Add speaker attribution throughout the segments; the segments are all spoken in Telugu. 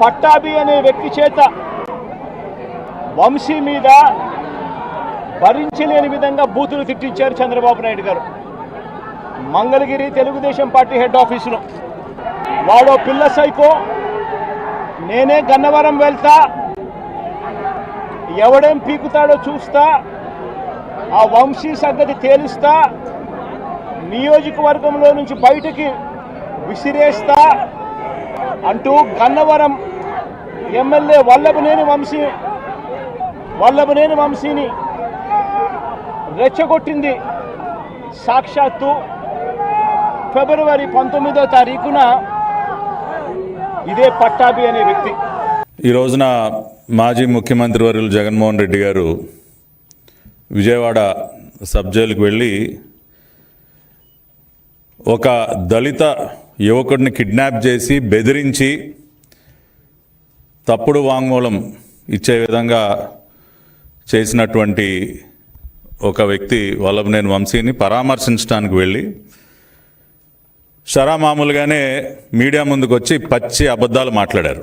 Speaker 1: పట్టాభి అనే వ్యక్తి చేత వంశీ మీద భరించలేని విధంగా బూతులు తిట్టించారు చంద్రబాబు నాయుడు గారు. మంగళగిరి తెలుగుదేశం పార్టీ హెడ్ ఆఫీసులో. వాడో పిల్ల సైకో నేనే గన్నవరం వెళ్తా ఎవడేం పీకుతాడో చూస్తా ఆ వంశీ సంగతి తేలుస్తా నియోజకవర్గంలో నుంచి బయటికి విసిరేస్తా అంటూ గన్నవరం ఎమ్మెల్యే వల్లభనేని వంశీ వల్లభనేని వంశీని రెచ్చగొట్టింది సాక్షాత్తు ఫిబ్రవరి పంతొమ్మిదో తారీఖున ఇదే పట్టాభి అనే వ్యక్తి.
Speaker 2: ఈ రోజున మాజీ ముఖ్యమంత్రి వర్యులు జగన్మోహన్ రెడ్డి గారు విజయవాడ సబ్ వెళ్ళి ఒక దళిత యువకుడిని కిడ్నాప్ చేసి బెదిరించి తప్పుడు వాంగ్మూలం ఇచ్చే విధంగా చేసినటువంటి ఒక వ్యక్తి వల్లభనేని వంశీని పరామర్శించడానికి వెళ్ళి షరా మామూలుగానే మీడియా ముందుకు వచ్చి పచ్చి అబద్ధాలు మాట్లాడారు.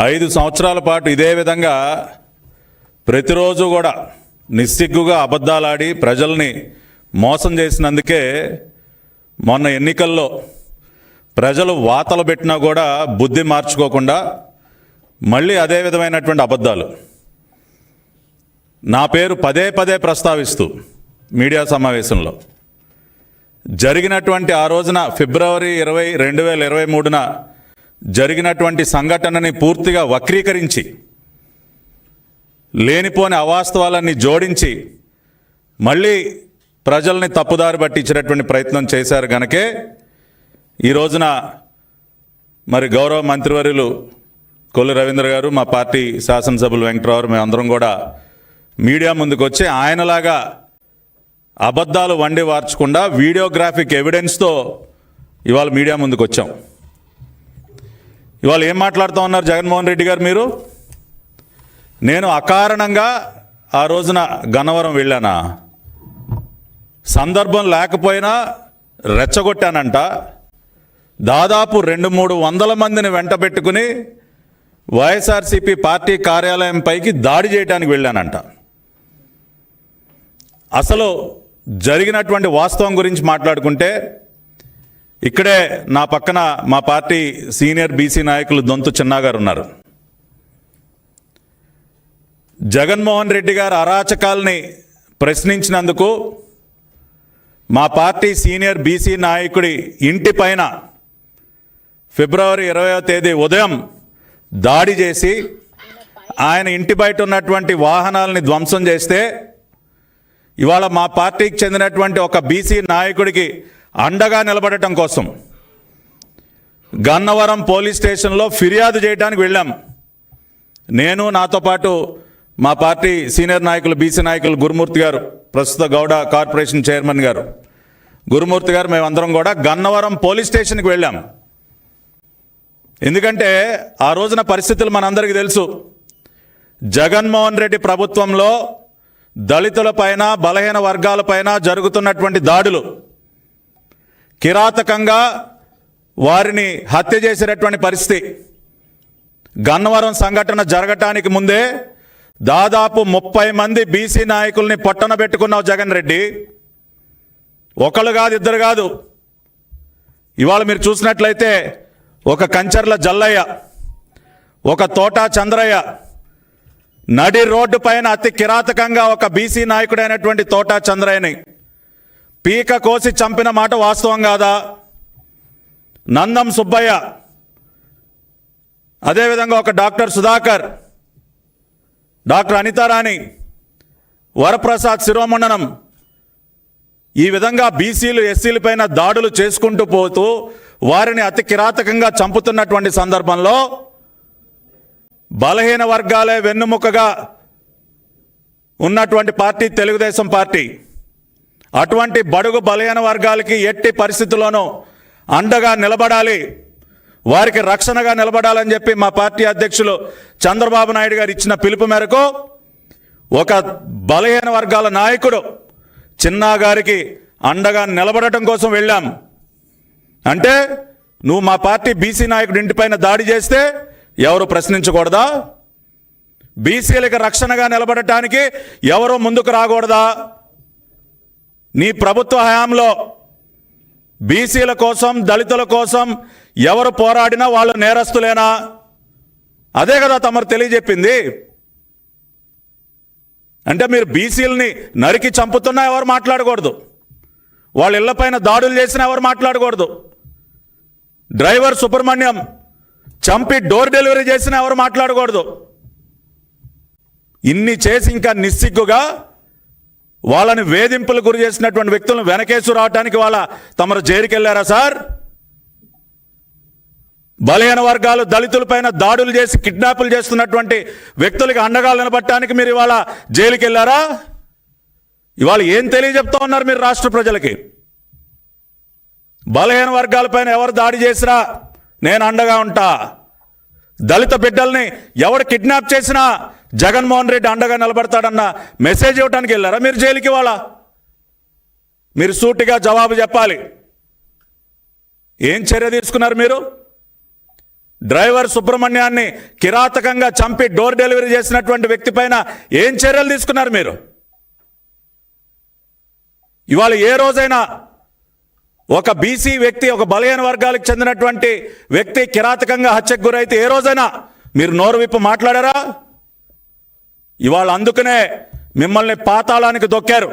Speaker 2: ఐదు సంవత్సరాల పాటు ఇదే విధంగా ప్రతిరోజు కూడా నిస్సిగ్గుగా అబద్ధాలాడి ప్రజల్ని మోసం చేసినందుకే మొన్న ఎన్నికల్లో ప్రజలు వాతలు పెట్టినా కూడా బుద్ధి మార్చుకోకుండా మళ్ళీ అదే విధమైనటువంటి అబద్ధాలు. నా పేరు పదే పదే ప్రస్తావిస్తూ మీడియా సమావేశంలో. జరిగినటువంటి ఆ రోజున ఫిబ్రవరి ఇరవై రెండు వేల ఇరవై మూడున జరిగినటువంటి సంఘటనని పూర్తిగా వక్రీకరించి లేనిపోని అవాస్తవాలన్నీ జోడించి మళ్ళీ ప్రజల్ని తప్పుదారి పట్టించినటువంటి ప్రయత్నం చేశారు గనకే ఈ రోజున మరి గౌరవ మంత్రివర్యులు కొల్లు రవీంద్ర గారు మా పార్టీ శాసనసభ్యులు వెంకటరావు మేమందరం కూడా మీడియా ముందుకు వచ్చి ఆయనలాగా అబద్ధాలు వండి వార్చకుండా వీడియోగ్రాఫిక్ ఎవిడెన్స్తో ఇవాళ మీడియా ముందుకు వచ్చాం ఇవాళ ఏం మాట్లాడుతూ ఉన్నారు జగన్మోహన్ రెడ్డి గారు మీరు? నేను అకారణంగా ఆ రోజున గన్నవరం వెళ్ళానా? సందర్భం లేకపోయినా రెచ్చగొట్టానంట. దాదాపు రెండు మూడు వందల మందిని వెంటబెట్టుకుని వైఎస్ఆర్సీపీ పార్టీ కార్యాలయం పైకి దాడి చేయడానికి వెళ్ళానంట. అసలు జరిగినటువంటి వాస్తవం గురించి మాట్లాడుకుంటే ఇక్కడే నా పక్కన మా పార్టీ సీనియర్ బీసీ నాయకులు దొంతు చిన్నాగారు ఉన్నారు. జగన్మోహన్ రెడ్డి గారు అరాచకాల్ని ప్రశ్నించినందుకు మా పార్టీ సీనియర్ బీసీ నాయకుడి ఇంటి పైన ఫిబ్రవరి ఇరవయో తేదీ ఉదయం దాడి చేసి ఆయన ఇంటి బయట ఉన్నటువంటి వాహనాలని ధ్వంసం చేస్తే ఇవాళ మా పార్టీకి చెందినటువంటి ఒక బీసీ నాయకుడికి అండగా నిలబడటం కోసం గన్నవరం పోలీస్ స్టేషన్లో ఫిర్యాదు చేయడానికి వెళ్ళాం. నేను నాతో పాటు మా పార్టీ సీనియర్ నాయకులు బీసీ నాయకులు గురుమూర్తి గారు ప్రస్తుత గౌడ కార్పొరేషన్ చైర్మన్ గారు. గురుమూర్తి గారు మేమందరం కూడా గన్నవరం పోలీస్ స్టేషన్కి వెళ్ళాం. ఎందుకంటే ఆ రోజున పరిస్థితులు మనందరికీ తెలుసు. జగన్మోహన్ రెడ్డి ప్రభుత్వంలో దళితులపైన బలహీన వర్గాలపైన జరుగుతున్నటువంటి దాడులు. కిరాతకంగా వారిని హత్య చేసేటటువంటి పరిస్థితి. గన్నవరం సంఘటన జరగటానికి ముందే దాదాపు ముప్పై మంది బీసీ నాయకుల్ని పొట్టన పెట్టుకున్నావు జగన్ రెడ్డి. ఒకళ్ళు కాదు ఇద్దరు కాదు. ఇవాళ మీరు చూసినట్లయితే ఒక కంచర్ల జల్లయ్య ఒక తోటా చంద్రయ్య నడి రోడ్డు పైన అతి కిరాతకంగా ఒక బీసీ నాయకుడైనటువంటి తోటా చంద్రయ్యని పీక కోసి చంపిన మాట వాస్తవం కాదా? నందం సుబ్బయ్య అదేవిధంగా ఒక డాక్టర్ సుధాకర్ డాక్టర్ అనితారాణి వరప్రసాద్ శిరోమండనం ఈ విధంగా బీసీలు ఎస్సీల పైన దాడులు చేసుకుంటూ పోతూ వారిని అతి కిరాతకంగా చంపుతున్నటువంటి సందర్భంలో బలహీన వర్గాలే వెన్నుముకగా ఉన్నటువంటి పార్టీ తెలుగుదేశం పార్టీ. అటువంటి బడుగు బలహీన వర్గాలకి ఎట్టి పరిస్థితుల్లోనూ అండగా నిలబడాలి. వారికి రక్షణగా నిలబడాలని చెప్పి మా పార్టీ అధ్యక్షులు చంద్రబాబు నాయుడు గారు ఇచ్చిన పిలుపు మేరకు ఒక బలహీన వర్గాల నాయకుడు చిన్నా గారికి అండగా నిలబడటం కోసం వెళ్ళాం. అంటే నువ్వు మా పార్టీ బీసీ నాయకుడి ఇంటిపైన దాడి చేస్తే ఎవరు ప్రశ్నించకూడదా? బీసీలకు రక్షణగా నిలబడటానికి ఎవరు ముందుకు రాకూడదా? నీ ప్రభుత్వ హయాంలో బీసీల కోసం దళితుల కోసం ఎవరు పోరాడినా వాళ్ళు నేరస్తులేనా? అదే కదా తమరు తెలియజెప్పింది. అంటే మీరు బీసీలని నరికి చంపుతున్నా ఎవరు మాట్లాడకూడదు. వాళ్ళ ఇళ్ళపైన దాడులు చేసినా ఎవరు మాట్లాడకూడదు. డ్రైవర్ సుబ్రహ్మణ్యం చంపి డోర్ డెలివరీ చేసినా ఎవరు మాట్లాడకూడదు. ఇన్ని చేసి ఇంకా నిస్సిగ్గుగా వాళ్ళని వేధింపులు గురి చేసినటువంటి వ్యక్తులను వెనకేసు రావడానికి వాళ్ళ తమరు జైలుకెళ్ళారా సార్? బలహీన వర్గాలు దళితులపైన దాడులు చేసి కిడ్నాపులు చేస్తున్నటువంటి వ్యక్తులకి అండగా నిలబట్టడానికి మీరు ఇవాళ జైలుకెళ్ళారా ఇవాళ ఏం తెలియజెప్తా ఉన్నారు మీరు రాష్ట్ర ప్రజలకి? బలహీన వర్గాలపైన ఎవరు దాడి చేసినా నేను అండగా ఉంటా. దళిత బిడ్డల్ని ఎవడు కిడ్నాప్ చేసినా జగన్మోహన్ రెడ్డి అండగా నిలబడతాడన్న మెసేజ్ ఇవ్వడానికి వెళ్ళారా మీరు జైలుకి వాళ్ళ మీరు సూటిగా జవాబు చెప్పాలి. ఏం చర్య తీసుకున్నారు మీరు? డ్రైవర్ సుబ్రహ్మణ్యాన్ని కిరాతకంగా చంపి డోర్ డెలివరీ చేసినటువంటి వ్యక్తి పైన ఏం చర్యలు తీసుకున్నారు మీరు? ఇవాళ ఏ రోజైనా ఒక బీసీ వ్యక్తి ఒక బలహీన వర్గాలకు చెందినటువంటి వ్యక్తి కిరాతకంగా హత్యకు గురైతే ఏ రోజైనా మీరు నోరు విప్పు మాట్లాడారా? ఇవాళ అందుకనే మిమ్మల్ని పాతాళానికి దొక్కారు.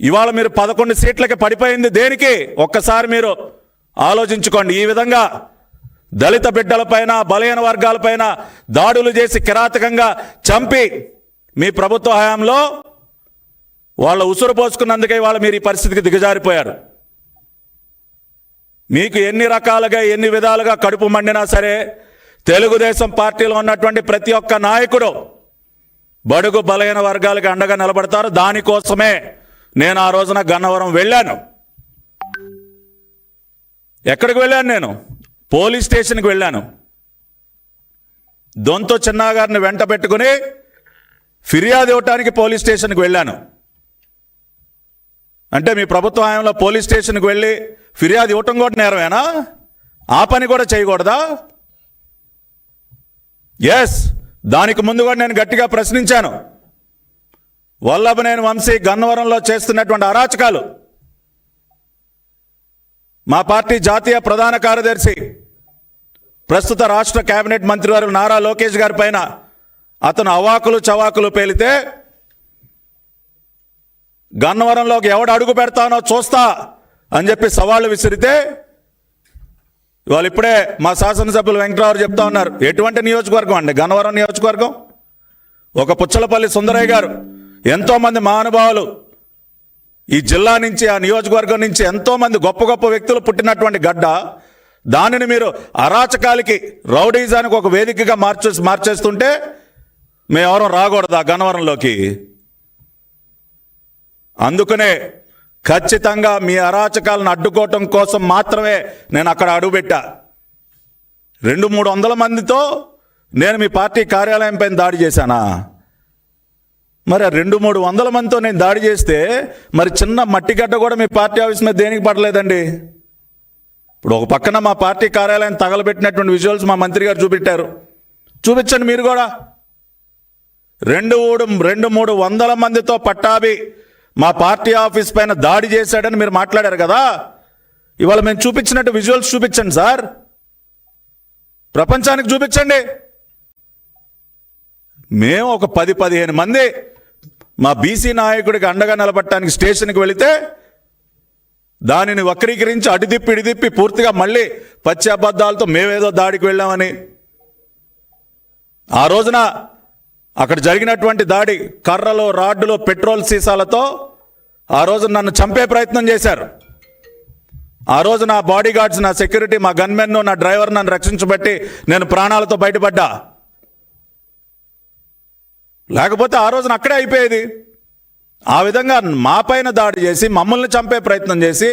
Speaker 2: ఇవాళ మీరు పదకొండు సీట్లకి పడిపోయింది దేనికి? ఒక్కసారి మీరు ఆలోచించుకోండి. ఈ విధంగా దళిత బిడ్డలపైన బలహీన వర్గాలపైన దాడులు చేసి కిరాతకంగా చంపి మీ ప్రభుత్వ హయాంలో వాళ్ళ ఉసురు పోసుకున్నందుకే వాళ్ళ మీరు ఈ పరిస్థితికి దిగజారిపోయారు. మీకు ఎన్ని రకాలుగా ఎన్ని విధాలుగా కడుపు మండినా సరే తెలుగుదేశం పార్టీలో ఉన్నటువంటి ప్రతి ఒక్క నాయకుడు బడుగు బలహీన వర్గాలకు అండగా నిలబడతారు. దానికోసమే నేను ఆ రోజున గన్నవరం వెళ్ళాను. ఎక్కడికి వెళ్ళాను నేను? పోలీస్ స్టేషన్కి వెళ్ళాను. దొంతో చిన్నాగారిని వెంట పెట్టుకుని ఫిర్యాదు ఇవ్వటానికి పోలీస్ స్టేషన్కి వెళ్ళాను. అంటే మీ ప్రభుత్వ హయాంలో పోలీస్ స్టేషన్కి వెళ్ళి ఫిర్యాదు ఇవ్వటం కూడా నేరమేనా? ఆ పని కూడా చేయకూడదా? ఎస్ దానికి ముందు కూడా నేను గట్టిగా ప్రశ్నించాను. వల్లభనేని వంశీ గన్నవరంలో చేస్తున్నటువంటి అరాచకాలు. మా పార్టీ జాతీయ ప్రధాన కార్యదర్శి ప్రస్తుత రాష్ట్ర కేబినెట్ మంత్రివారు నారా లోకేష్ గారి పైన అతను అవాకులు చవాకులు పేలితే గన్నవరంలోకి ఎవడు అడుగు పెడతానో చూస్తా అని చెప్పి సవాళ్ళు విసిరితే ఇవాళ ఇప్పుడే మా శాసనసభ్యులు వెంకటరావు చెప్తా ఉన్నారు ఎటువంటి నియోజకవర్గం అండి? గన్నవరం నియోజకవర్గం? ఒక పుచ్చలపల్లి సుందరయ్య గారు ఎంతోమంది మహానుభావులు ఈ జిల్లా నుంచి ఆ నియోజకవర్గం నుంచి ఎంతోమంది గొప్ప గొప్ప వ్యక్తులు పుట్టినటువంటి గడ్డ దానిని మీరు అరాచకాలకి రౌడీజానికి ఒక వేదికగా మార్చే మార్చేస్తుంటే మేమెవరం రాకూడదు ఆ గన్నవరంలోకి? అందుకనే ఖచ్చితంగా మీ అరాచకాలను అడ్డుకోవటం కోసం మాత్రమే నేను అక్కడ అడుగుపెట్టా. రెండు మూడు వందల మందితో నేను మీ పార్టీ కార్యాలయం పైన దాడి చేశానా? మరి రెండు మూడు వందల మందితో నేను దాడి చేస్తే మరి చిన్న మట్టిగడ్డ కూడా మీ పార్టీ ఆఫీస్ మీద దేనికి పడలేదండి? ఇప్పుడు ఒక పక్కన మా పార్టీ కార్యాలయం తగలబెట్టినటువంటి విజువల్స్ మా మంత్రి గారు చూపెట్టారు. చూపించండి మీరు కూడా. రెండు మూడు రెండు మూడు వందల మందితో పట్టాభి మా పార్టీ ఆఫీస్ పైన దాడి చేశాడని మీరు మాట్లాడారు కదా? ఇవాళ మేము చూపించినట్టు విజువల్స్ చూపించండి సార్. ప్రపంచానికి చూపించండి. మేము ఒక పది పదిహేను మంది మా బీసీ నాయకుడికి అండగా నిలబట్టడానికి స్టేషన్కి వెళితే దానిని వక్రీకరించి అడిదిప్పి ఇడిదిప్పి పూర్తిగా మళ్ళీ పచ్చి అబద్ధాలతో మేమేదో దాడికి వెళ్ళామని. ఆ రోజున అక్కడ జరిగినటువంటి దాడి కర్రలు రాడ్డులు పెట్రోల్ సీసాలతో ఆ రోజు నన్ను చంపే ప్రయత్నం చేశారు. ఆ రోజు నా బాడీ గార్డ్స్ నా సెక్యూరిటీ మా గన్మెన్ నా డ్రైవర్ నన్ను రక్షించబట్టి నేను ప్రాణాలతో బయటపడ్డా. లేకపోతే ఆ రోజున అక్కడే అయిపోయేది. ఆ విధంగా మా పైన దాడి చేసి మమ్మల్ని చంపే ప్రయత్నం చేసి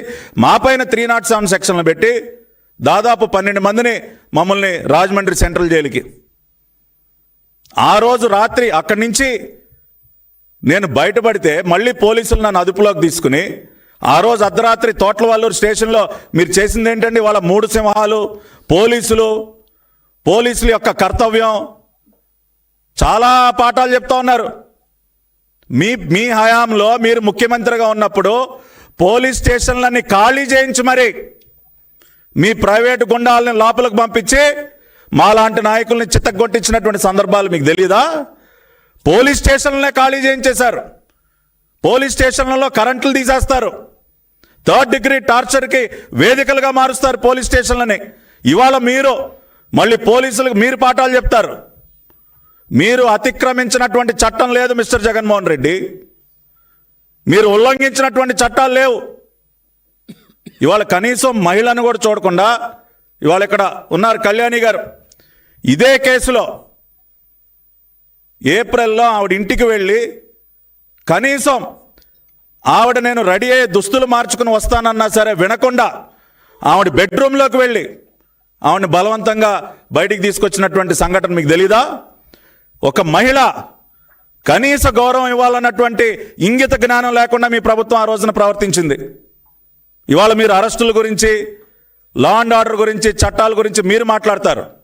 Speaker 2: మా పైన త్రీ నాట్ సెవెన్ సెక్షన్లు పెట్టి దాదాపు పన్నెండు మందిని మమ్మల్ని రాజమండ్రి సెంట్రల్ జైలుకి. ఆ రోజు రాత్రి అక్కడి నుంచి నేను బయటపడితే మళ్ళీ పోలీసులు నన్ను అదుపులోకి తీసుకుని ఆ రోజు అర్ధరాత్రి తోట్లవల్లూరు స్టేషన్లో మీరు చేసింది ఏంటండి? వాళ్ళ మూడు సింహాలు పోలీసులు పోలీసుల యొక్క కర్తవ్యం. చాలా పాఠాలు చెప్తా ఉన్నారు. మీ మీ హయాంలో మీరు ముఖ్యమంత్రిగా ఉన్నప్పుడు పోలీస్ స్టేషన్లన్నీ ఖాళీ చేయించి మరి. మీ ప్రైవేటు గుండాలని లోపలికి పంపించి మాలాంటి నాయకుల్ని చిత్తగొట్టించినటువంటి సందర్భాలు మీకు తెలియదా పోలీస్ స్టేషన్లనే ఖాళీ చేయించేశారు. పోలీస్ స్టేషన్లలో కరెంట్లు తీసేస్తారు. థర్డ్ డిగ్రీ టార్చర్కి వేదికలుగా మారుస్తారు పోలీస్ స్టేషన్లని. ఇవాళ మీరు మళ్ళీ పోలీసులకు మీరు పాఠాలు చెప్తారు. మీరు అతిక్రమించినటువంటి చట్టం లేదు మిస్టర్ జగన్మోహన్ రెడ్డి. మీరు ఉల్లంఘించినటువంటి చట్టాలు లేవు. ఇవాళ కనీసం మహిళను కూడా చూడకుండా ఇవాళ ఇక్కడ ఉన్నారు కళ్యాణి గారు. ఇదే కేసులో ఏప్రిల్లో ఆవిడ ఇంటికి వెళ్ళి కనీసం ఆవిడ నేను రెడీ అయ్యే దుస్తులు మార్చుకుని వస్తానన్నా సరే వినకుండా ఆవిడ బెడ్రూమ్లోకి వెళ్ళి ఆవిడని బలవంతంగా బయటికి తీసుకొచ్చినటువంటి సంఘటన మీకు తెలీదా? ఒక మహిళ కనీస గౌరవం ఇవ్వాలన్నటువంటి ఇంగిత జ్ఞానం లేకుండా మీ ప్రభుత్వం ఆ రోజున ప్రవర్తించింది. ఇవాళ మీరు అరెస్టుల గురించి లా అండ్ ఆర్డర్ గురించి చట్టాల గురించి మీరు మాట్లాడతారు.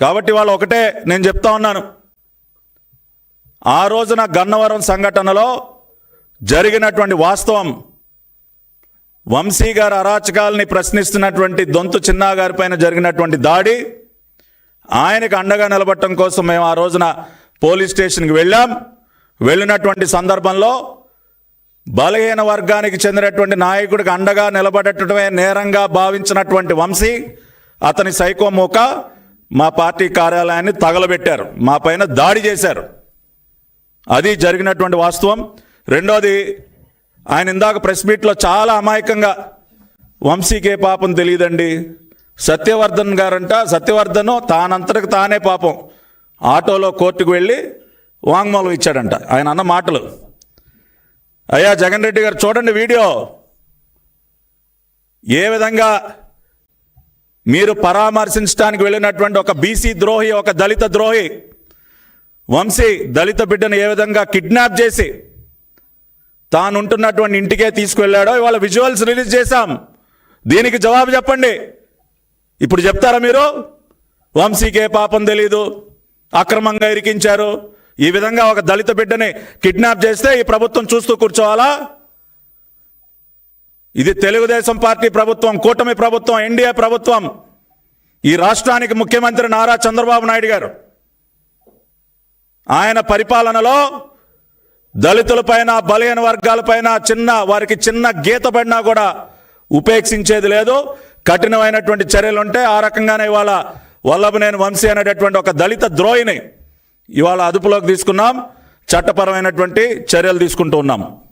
Speaker 2: కాబట్టి వాళ్ళు ఒకటే నేను చెప్తా ఉన్నాను. ఆ రోజున గన్నవరం సంఘటనలో జరిగినటువంటి వాస్తవం వంశీ గారి అరాచకాలని ప్రశ్నిస్తున్నటువంటి దొంతు చిన్నా గారి పైన జరిగినటువంటి దాడి ఆయనకు అండగా నిలబడటం కోసం మేము ఆ రోజున పోలీస్ స్టేషన్కి వెళ్ళాం. వెళ్ళినటువంటి సందర్భంలో బలహీన వర్గానికి చెందినటువంటి నాయకుడికి అండగా నిలబడటమే నేరంగా భావించినటువంటి వంశీ అతని సైకోమూక మా పార్టీ కార్యాలయాన్ని తగలబెట్టారు మా పైన దాడి చేశారు. అది జరిగినటువంటి వాస్తవం. రెండోది ఆయన ఇందాక ప్రెస్ మీట్లో చాలా అమాయకంగా వంశీకే పాపం తెలియదండి. సత్యవర్ధన్ గారంట సత్యవర్ధను తానంతటికి తానే పాపం. ఆటోలో కోర్టుకు వెళ్ళి వాంగ్మూలం ఇచ్చాడంట ఆయన అన్న మాటలు. అయ్యా జగన్ రెడ్డి గారు చూడండి వీడియో. ఏ విధంగా మీరు పరామర్శించడానికి వెళ్ళినటువంటి ఒక బీసీ ద్రోహి ఒక దళిత ద్రోహి వంశీ దళిత బిడ్డను ఏ విధంగా కిడ్నాప్ చేసి తానుంటున్నటువంటి ఇంటికే తీసుకువెళ్ళాడో ఇవాళ విజువల్స్ రిలీజ్ చేశాం. దీనికి జవాబు చెప్పండి. ఇప్పుడు చెప్తారా మీరు? వంశీకే పాపం తెలీదు. అక్రమంగా ఇరికించారు. ఈ విధంగా ఒక దళిత బిడ్డని కిడ్నాప్ చేస్తే ఈ ప్రభుత్వం చూస్తూ కూర్చోవాలా? ఇది తెలుగుదేశం పార్టీ ప్రభుత్వం కూటమి ప్రభుత్వం ఎన్డీఏ ప్రభుత్వం. ఈ రాష్ట్రానికి ముఖ్యమంత్రి నారా చంద్రబాబు నాయుడు గారు. ఆయన పరిపాలనలో దళితులపైన బలహీన వర్గాలపైన చిన్న వారికి చిన్న గీత పడినా కూడా ఉపేక్షించేది లేదు. కఠినమైనటువంటి చర్యలు ఉంటే ఆ రకంగానే ఇవాళ వల్లభనేని వంశీ అనేటటువంటి ఒక దళిత ద్రోహిని ఇవాళ అదుపులోకి తీసుకున్నాం. చట్టపరమైనటువంటి చర్యలు తీసుకుంటూ ఉన్నాం.